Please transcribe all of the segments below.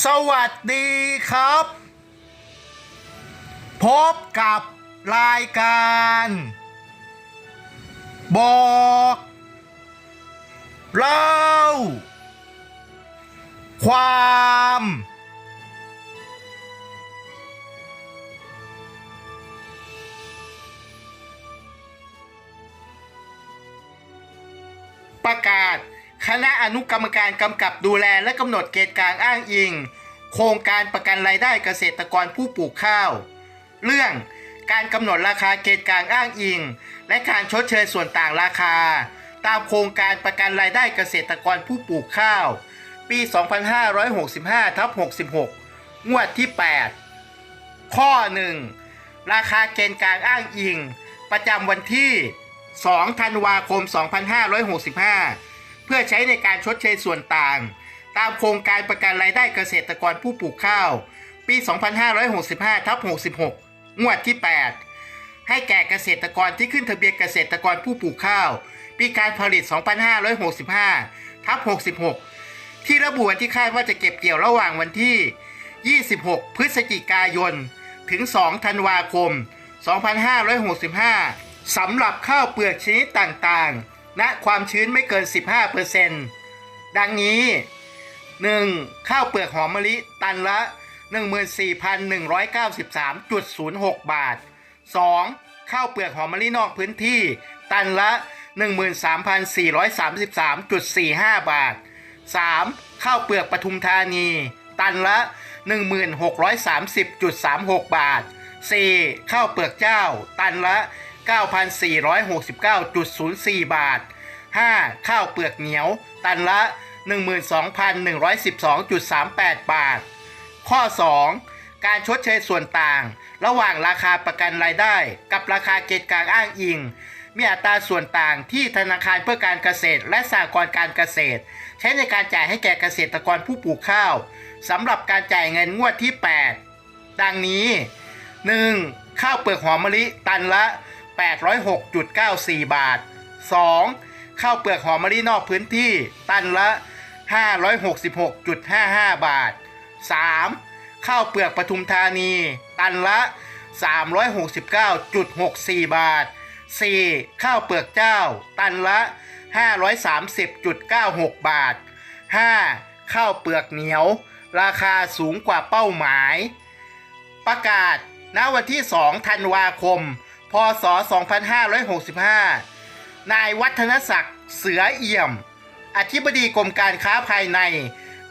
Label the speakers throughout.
Speaker 1: สวัสดีครับ พบกับรายการ บอกเล่าความ ประกาศ คณะอนุกรรมการกำกับดูแลและกำหนดเกณฑ์การอ้างอิง โครงการประกันรายได้เกษตรกรผู้ปลูกข้าว เรื่องการกำหนดราคาเกณฑ์การอ้างอิง และการชดเชยส่วนต่างราคา ตามโครงการประกันรายได้เกษตรกรผู้ปลูกข้าว ปี 2565ทับ66 งวดที่ 8 ข้อ 1 ราคาเกณฑ์การอ้างอิง ประจำวันที่ 2 ธันวาคม 2565 พื่อใช้ในการชดเชยส่วนต่าง ตามโครงการประกันรายได้เกษตรกรผู้ปลูกข้าว ปี 2565ทับ66 งวดที่ 8 ให้แก่เกษตรกรที่ขึ้นทะเบียนเกษตรกรผู้ปลูกข้าว ปีการผลิต 2565ทับ66 ที่ระบุวันที่คาดว่าจะเก็บเกี่ยวระหว่างวันที่ 26 พฤศจิกายน ถึง 2 ธันวาคม 2565สำหรับข้าวเปลือกชนิดต่างๆ ณความชื้นไม่เกิน 15%ดังนี้ 1. ข้าวเปลือกหอมมะลิตันละ 14,193.06 บาท 2. ข้าวเปลือกหอมมะลินอกพื้นที่ ตันละ 13,433.45 บาท 3. ข้าวเปลือกปทุมธานี ตันละ 1630.36 บาท 4. ข้าวเปลือกเจ้า ตันละ 9,469.04 บาท 5. ข้าวเปลือกเหนียว ตันละ 12,112.38 บาท ข้อ 2. การชดเชยส่วนต่าง ระหว่างราคาประกันรายได้ กับราคาเกณฑ์กลางอ้างอิง มีอัตราส่วนต่างที่ธนาคารเพื่อการเกษตร และสหกรณ์การเกษตร ใช้ในการจ่ายให้แก่เกษตรกรผู้ปลูกข้าวสำหรับการจ่ายเงินงวดที่ 8 ดังนี้ 1. ข้าวเปลือกหอมมะลิตันละ 806.94 บาท 2. ข้าวเปลือกหอมมะลินอกพื้นที่ตันละ 566.55 บาท 3. ข้าวเปลือกปทุมธานี ตันละ 369.64 บาท 4. ข้าวเปลือกเจ้า ตันละ 530.96 บาท 5. ข้าวเปลือกเหนียว ราคาสูงกว่าเป้าหมาย ประกาศณวันที่ 2 ธันวาคม พศ 2565 นายวัฒนศักดิ์เสือเอี่ยม อธิบดีกรมการค้าภายใน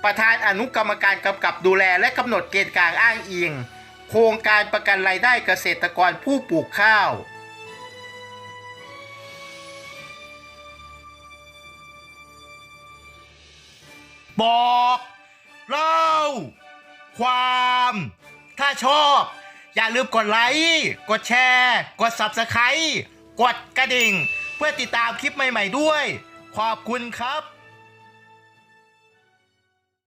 Speaker 1: ประธานอนุกรรมการกำกับดูแลและกำหนดเกณฑ์การอ้างอิง โครงการประกันรายได้เกษตรกรผู้ปลูกข้าวบอกเล่าความ ถ้าชอบ อย่าลืมกดไลค์ กดแชร์ กด Subscribe กดกระดิ่ง เพื่อติดตามคลิปใหม่ ๆ ด้วย ขอบคุณครับ